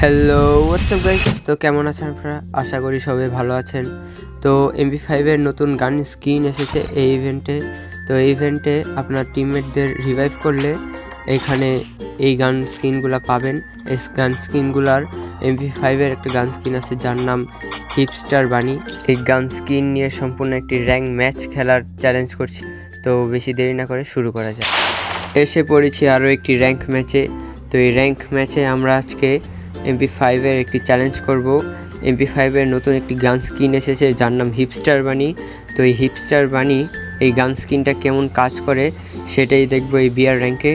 Hello WhatsApp guys তো কেমন আছেন আপনারা? আশা করি সবাই ভালো আছেন। তো এমবি ফাইভের নতুন গান স্কিন এসেছে এই ইভেন্টে তো এই ইভেন্টে আপনার টিমমেটদের রিভাইভ করলে এখানে এই গান স্কিনগুলো পাবেন। এই গান স্কিনগুলার এমবি ফাইভের একটা গান স্কিন আছে, যার নাম হিপস্টার বানি এই গান স্কিন নিয়ে সম্পূর্ণ একটি র্যাঙ্ক ম্যাচ খেলার চ্যালেঞ্জ করছি। তো বেশি দেরি না করে শুরু করা যায় এসে পড়েছি আরও একটি র্যাঙ্ক ম্যাচে। তো এই র্যাঙ্ক ম্যাচে আমরা আজকে এমপি ফাইভের একটি চ্যালেঞ্জ করব। এমপি ফাইভের নতুন একটি গান স্কিন এসেছে, যার নাম হিপস্টার বানি তো এই হিপস্টার বানি এই গান স্কিনটা কেমন কাজ করে সেটাই দেখব এই বিয়ার র্যাঙ্কে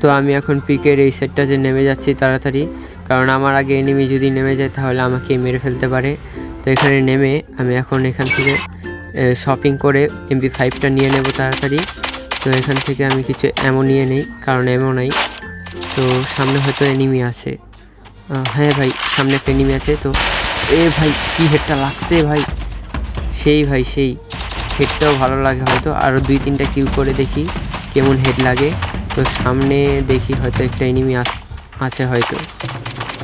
তো আমি এখন পিকের এই সেটটাতে নেমে যাচ্ছি তাড়াতাড়ি, কারণ আমার আগে এনিমি যদি নেমে যায় তাহলে আমাকে মেরে ফেলতে পারে। তো এখানে নেমে আমি এখন এখান থেকে শপিং করে এমপি ফাইভটা নিয়ে নেব তাড়াতাড়ি। তো এখান থেকে আমি কিছু এমন নিয়ে নেই, কারণ এমন নাই। তো সামনে হয়তো এনিমি আছে। হ্যাঁ ভাই, সামনে একটা এনিমি আছে, তো এ ভাই, কি হেডটা লাগছে ভাই? সেই ভাই, সেই। হেডটাও ভালো লাগে হয়তো আরও দুই তিনটা কিউ করে দেখি কেমন হেড লাগে। তো সামনে দেখি হয়তো একটা এনিমি আছে হয়তো।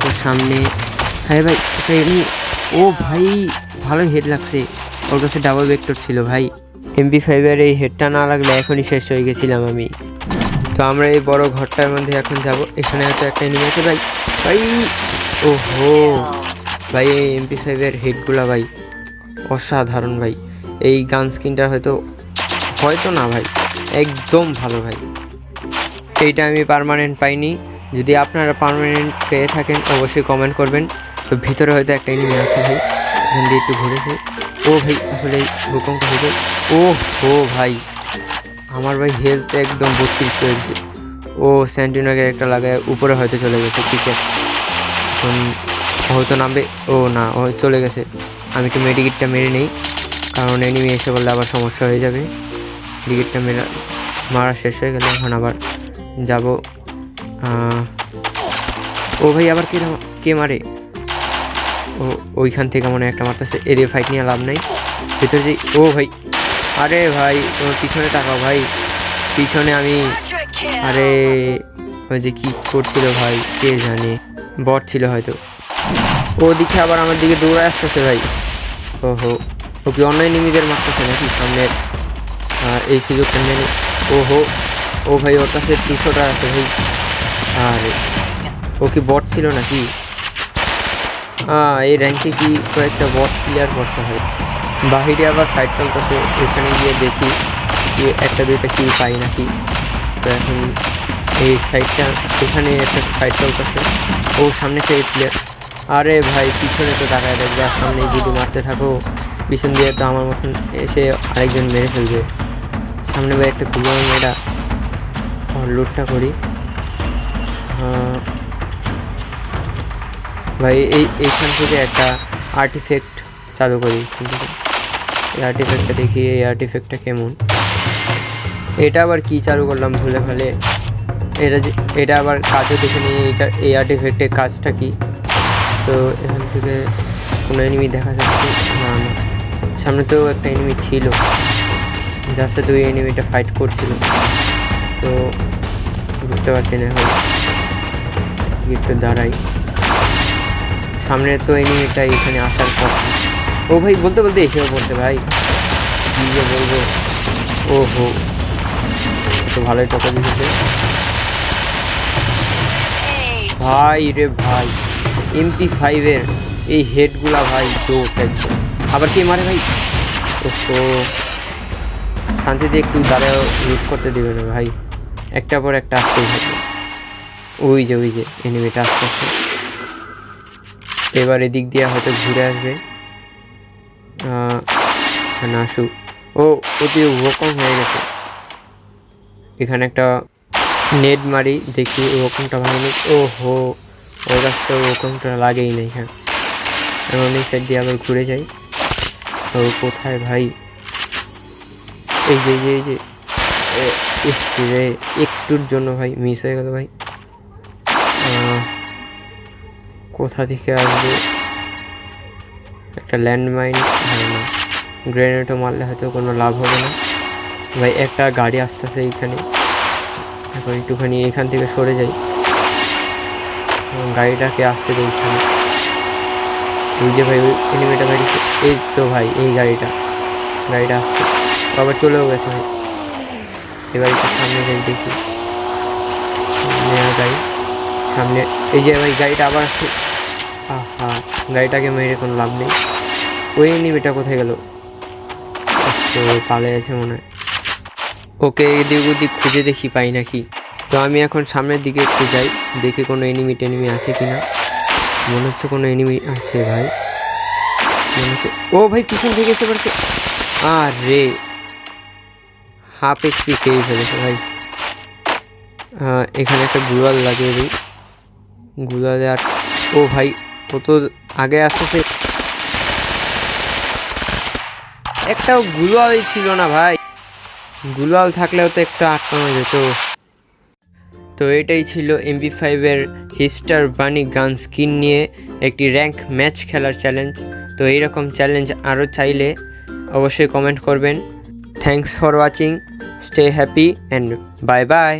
তো সামনে হ্যাঁ ভাই, একটা এনিমি ও ভাই, ভালোই হেড লাগছে। ওর কাছে ডাবল ভেক্টর ছিল ভাই। এমবি ফাইভের এই হেডটা না লাগলে এখনই শেষ হয়ে গেছিলাম আমি। তো আমরা এই বড় ঘরটার মধ্যে এখন যাব। এখানে হয়তো একটা এনিমি আছে ভাই। ভাই, ওহো। ভাই, এই এমপি ফাইভের হেডগুলা ভাই অসাধারণ ভাই। এই গান স্কিনটার হয়তো হয়তো না ভাই, একদম ভালো ভাই। এইটা আমি পার্মানেন্ট পাইনি। যদি আপনারা পার্মানেন্ট পেয়ে থাকেন, অবশ্যই কমেন্ট করবেন। তো ভিতরে হয়তো একটা এনিমি আছে ভাই। এখান দিয়ে একটু ঘুরে যাই। ও ভাই, আসলে ভূকম্প হয়ে যায়। ও হো ভাই। আমার ভাই হেলথ একদম বত্রিশ হয়েছে। ও স্যান্টিনাগের একটা লাগায় উপরে হয়তো চলে গেছে ক্রিকেট এখন হয়তো নামবে, ও না, ও চলে গেছে। আমি একটু মেডিকেটটা মেরে নেই, কারণ এনিমি এসে বললে আবার সমস্যা হয়ে যাবে। মেডিকেটটা মেরা, মারা শেষ হয়ে গেলে এখন আবার যাব। ও ভাই আবার কে কে মারে? ও, ওইখান থেকে মনে একটা মারতেছে এরিয়া ফাইট নিয়ে লাভ নাই। ভিতরে যে, ও ভাই আরে ভাই তোমার পিছনে তাকাও ভাই। পিছনে আমি আরে, ওই যে কি করছিল ভাই, কে জানে। বট ছিল হয়তো। ও দিকে আবার আমার দিকে দৌড়ে আসতেছে ভাই। ওহো, ও কি অন্য নিমিদের মারতেছে নাকি সামনের? এই সুযোগটা মেনে ওহো, ও ভাই ওর কাছে দুশোটা আছে ভাই। আরে, ও কি বট ছিল নাকি? এই র্যাঙ্কে কি কয়েকটা বট প্লেয়ার করতে হয়। বাহিরে আবার ফাইট চলতেছে, এখানে গিয়ে দেখি যে একটা দুইটা কিল পাই নাকি। তো এখন এই সাইডটা এখানে একটা ফাইট চলতেছে। ও সামনে সেই প্লেয়ার আরে ভাই, পিছনে তো তাকায় দেখবে, আর সামনে যদি মারতে থাকো, পিছন দিয়ে তো আমার মতন এসে আরেকজন মেরে ফেলবে। সামনে ভাই একটা কুলো মেয়েরা লুটটা করি। ভাই, এই, এইখান থেকে একটা আর্টিফেক্ট চালু করি। এই আর্টিফেক্টটা দেখি, এই আর্টিফেক্টটা কেমন? এটা আবার কি চালু করলাম ভুলে ফেলে এটা যে, এটা আবার কাজও দেখে নিই এটা এই আর্টিফেক্টের কাজটা কি? তো এখান থেকে কোনো এনিমি দেখা যাচ্ছে? না সামনে তো একটা এনিমি ছিল। যার সাথে ওই এনিমিটা ফাইট করছিল। তো বুঝতে পারছি না এখন। একটু দাঁড়াই। সামনে তো এনিমিটা এখানে আসার পর ও ভাই, বলতে বলতে এসেও পড়তে ভাই। কী যে বলব। ও হো তো ভালোই টাকা দিয়েছে। ভাই রে ভাই এমপি ফাইভের এই হেডগুলা ভাই জোস একদম। আবার কে মারে ভাই? ওহো শান্তিতে একটু দাঁড়াও লুট করতে দেবে না ভাই। একটা পর একটা আসতেই থাকে ওই যে ওই যে এনিমিটা আস্তে আস্তে এবার এদিক দিয়ে হয়তো ঘুরে আসবে। আসুক ও অতি ওরকম হয়ে গেছে এখানে একটা নেট মারি দেখি ওরকমটা ভাঙেনি ও হো ওর কাছ তো ওরকমটা লাগেই না এখানে এখন এই সাইড দিয়ে আবার ঘুরে যাই। ও, কোথায় ভাই? এই যে এই যে রে, একটুর জন্য ভাই মিস হয়ে গেল ভাই। কোথা থেকে আসবে? একটা ল্যান্ডমাইন না। গ্রেনেডও মারলে হয়তো কোনো লাভ হবে না। ভাই, একটা গাড়ি আসতেছে এইখানে। এখন একটুখানি এখান থেকে সরে যাই। গাড়িটাকে আসতে দেই এখানে। এই যে ভাই, ওই এনিমিটা এই তো ভাই, এই গাড়িটা। গাড়িটা আসছে। আবার চলেও গেছে ভাই। এই গাড়িটা সামনে যাই দেখি। নেওয়া গাড়ি। সামনে এই যে ভাই, গাড়িটা আবার আসছে। আহা, গাড়িটাকে মেরে কোনো লাভ নেই। ওই এনিমিটা কোথায় গেল? তো পালে আছে মনে হয়। ওকে এদিক ওদিক খুঁজে দেখি, পাই নাকি। তো আমি এখন সামনের দিকে একটু যাই, দেখি কোনো এনিমি টেনিমি আছে কি না মনে হচ্ছে কোনো এনিমি আছে ভাই। মনে হচ্ছে ও ভাই, পিছন থেকে এসে পড়ছে। আর রে হাফ এইচপি পেয়ে ফেলেছে ভাই। এখানে একটা গুলাল লাগিয়ে দিই। গুলালে আর ও ভাই ও তো আগে আসতেছে একটাও গুলালই ছিল না ভাই। গুলাল থাকলেও তো একটু আটকানো যেত। তো এটাই ছিল এমপি ফাইভের হিপস্টার বানি গান স্কিন নিয়ে একটি র্যাঙ্ক ম্যাচ খেলার চ্যালেঞ্জ। তো এইরকম চ্যালেঞ্জ আরও চাইলে অবশ্যই কমেন্ট করবেন। Thanks for watching, stay happy, and bye bye.